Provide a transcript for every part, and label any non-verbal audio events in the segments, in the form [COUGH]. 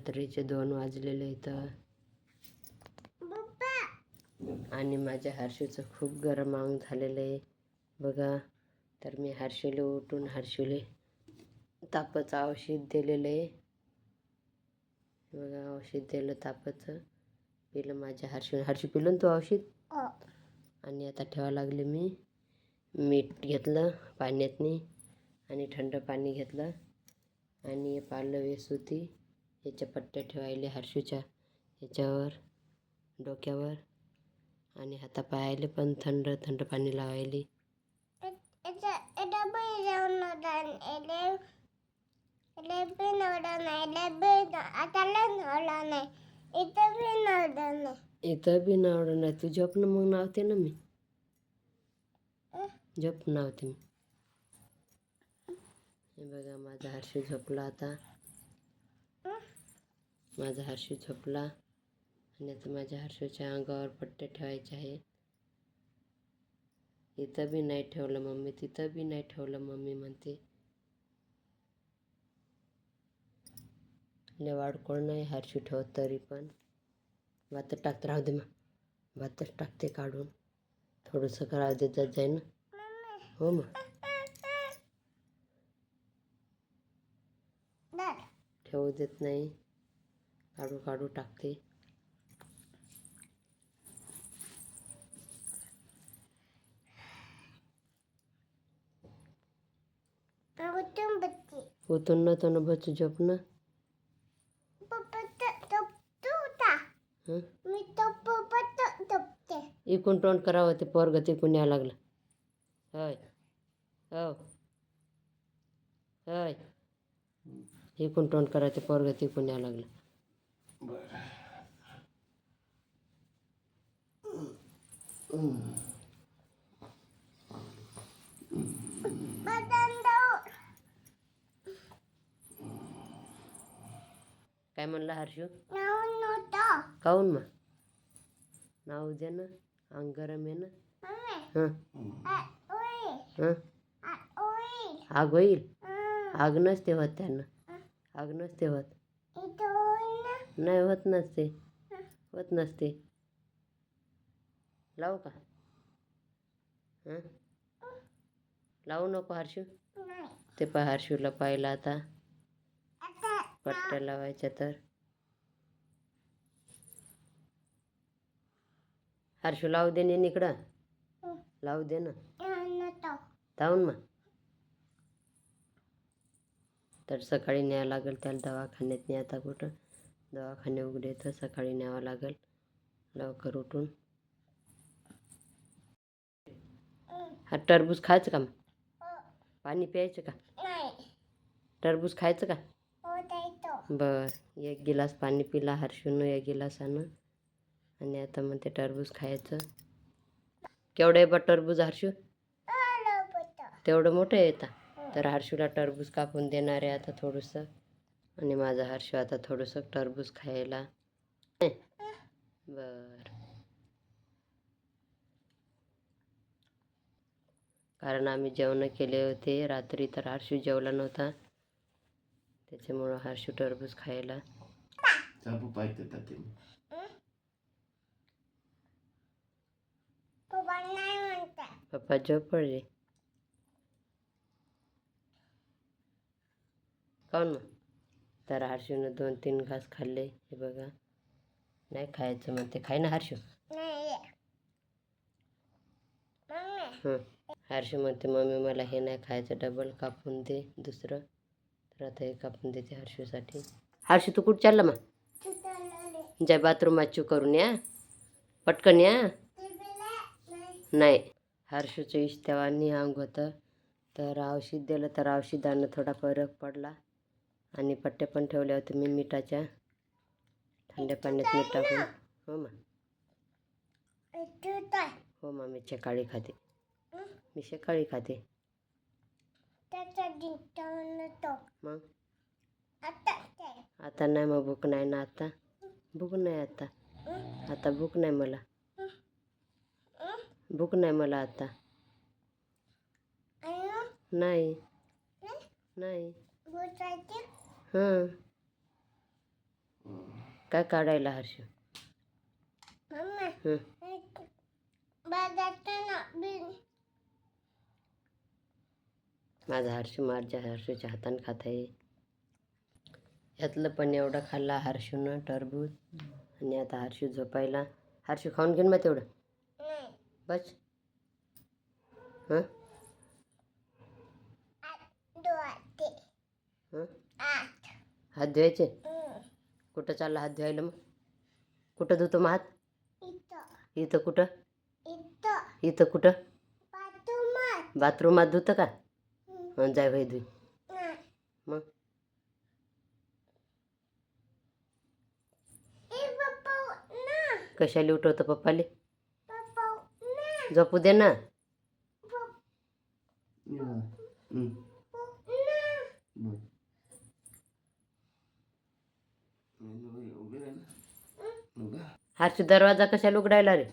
रात्रीचे दोन वाजलेले इथं. आणि माझ्या हर्षूचं खूप गरम अंग झालेलं आहे. बघा तर मी हर्षूला उठून हर्षूले तापाचं औषध दिलेलं आहे. बघा औषध दिलं तापाचं. पिलं माझ्या हर्षू हर्षू पिलं तू औषध? आणि आता ठेवा लागले मी. मीठ घेतलं पाण्यातनी आणि थंड पाणी घेतलं. आणि हे पार्लं वेस होती. याच्या पट्ट्या ठेवायले हर्षूच्या याच्यावर डोक्यावर आणि हातापायाले पण थंड थंड पाणी लावायले. इथं बी नावडं नाही. तू झोप ना मग नावते ना मी. झोप नावते मी. हे बघा माझा हर्षू झोपला आता. माझा हर्षू झोपला आणि आता माझ्या हर्षूच्या अंगावर पट्टे ठेवायचे आहेत. इथं बी नाही ठेवलं मम्मी तिथं बी नाही ठेवलं मम्मी म्हणते. लय वाडकोळ नाही हर्षू ठेवत तरी पण. भात टाकत राहू दे मग. भातच टाकते काढून. थोडंसं करावं देत जात जाईल ना. हो मग. ठेवू देत नाही. काढू काढू टाकते. उतून न. तो बच झोप ना? मी तो इकून तोंड करावं ते पोरग तिकून यावं लागलं. होय. हो. होय. इकून तोंड करावं ते पोरग तिकून यावं लागलं. काय म्हणलं हर्षू? काऊन मग. नाव दे ना. अंग गरम आहे ना. हं. आग होईल. आग नसते होत त्यांना. आग नसते होत. नाही होत नसते. होत नसते. लावू का? हं? लावू नको हर्षू. ते पहा हर्षूला पाहिलं आता. पट्ट्या लावायच्या तर. हर्षू लावू दे ने इकडं. लावू दे ना. जाऊन मग. तर सकाळी न्यायला लागेल त्याला दवाखान्यात नाही आता कुठं. दवाखाने उघडे तर सकाळी न्यावं लागेल. लवकर उठून. हा टरबूज खायचं का मग? पाणी प्यायचं का? टरबूज खायचं का? बर एक गिलास पाणी पिला हर्षून एक गिलासानं. आणि आता मग ते टरबूज खायचं. केवढं आहे बा टरबूज हर्षू? तेवढं मोठं आहे. येतं तर हर्षूला टरबूज कापून देणार आहे आता थोडंसं. आणि माझा हर्षू आता थोडंसं टरबूज खायला. बर. कारण आम्ही जेवण केले होते. रात्री तर हर्षू जेवला नव्हता. त्याच्यामुळं हर्षू टरबूज खायला. पप्पा झोप पडले काऊन? मग तर हर्षूनं दोन तीन घास खाल्ले. हे बघा. नाही खायचं मग ते खाय ना हर्षू. हं. हर्षू म्हणते मम्मी मला हे नाही खायचं. डबल कापून दे दुसरं. तर आता हे कापून देते हर्षूसाठी. हर्षू तू कुठं चालला मग? जय बाथरूम चू करून या. पटकन या. नाही. हर्षूचं इष्टवानी अंग होतं. तर औषध दिलं तर औषधानं थोडा फरक पडला. आणि पट्ट्या पण ठेवल्या होत्या मी मिठाच्या. थंड्या पाण्यात मीठ टाकून. हो मग हो मग मी सकाळी खाते. मी सकाळी खाते. मग? आता नाही मग भूक नाही ना आता? भूक नाही आता? आता भूक नाही मला? भूक नाही मला आता? नाही. नाही. हां. काय काढायला हर्ष? मम्मा. बाजारचं बिन. माझा हर्ष माझ्या हर्षूच्या हाताने खात आहे. यातलं पण एवढं खाल्ला हर्षूनं टरबूज. आणि आता हर्षू झोपायला. हर्षू खाऊन घेईन मग तेवढं. नाही. बस. हां? हां? हात धुवायचे. कुठं चालला हात धुवायला मग? कुठं धुतो मग हात? इथं. इथं कुठं? इथं. इथं कुठं? बाथरूमात. बाथरूमात धुतं का? जाय भाई धुई. मग? ए पप्पा ना. कशाला उठवतं पप्पाले? पप्पा ना. झोपू दे ना. बोल. उभे राह ना. उभा. हर्षू दरवाजा कशाला उघडायला रे.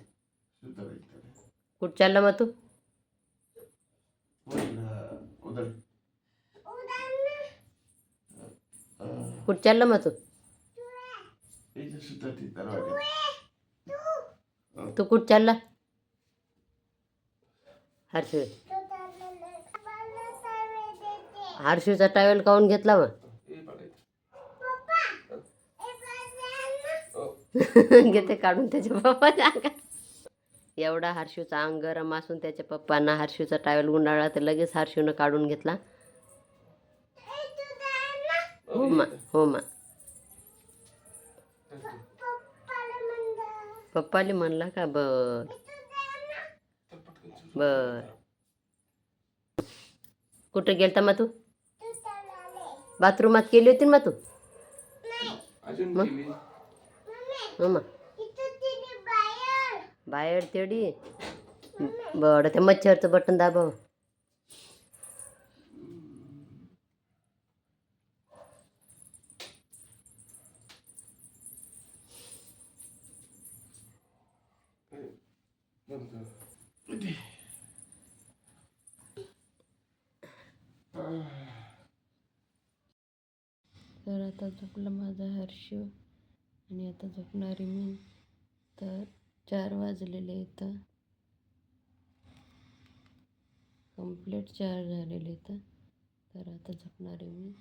कुठं चालला मग तू? कुठं चालला मग तू? ती दरवाजा. अं, तू कुठं चालला? हर्षू हर्षूचा टावेल काऊन घेतला मग हे बघायचं. [LAUGHS] घेते काढून त्याच्या पप्पाच्या अंगात एवढा हर्षूचा अंग गरम असून त्याच्या पप्पांना हर्षूचा टावेल गुंडाळला तर लगेच हर्षूनं काढून घेतला. हो मा हो मा. पप्पाले म्हणला का बर. बर. कुठं गेलता मग तू? बाथरूमात केली होती ना मग तू? मग? केली. हो मा बाहेर तेडी बरं ते मच्छरचं बटन दाबाव तर आता चुकलं माझा हर्ष आणि आता झोपणारी मी. तर चार वाजलेले आहेत कंप्लीट चार झालेले आहेत तर आता झोपणारी मी.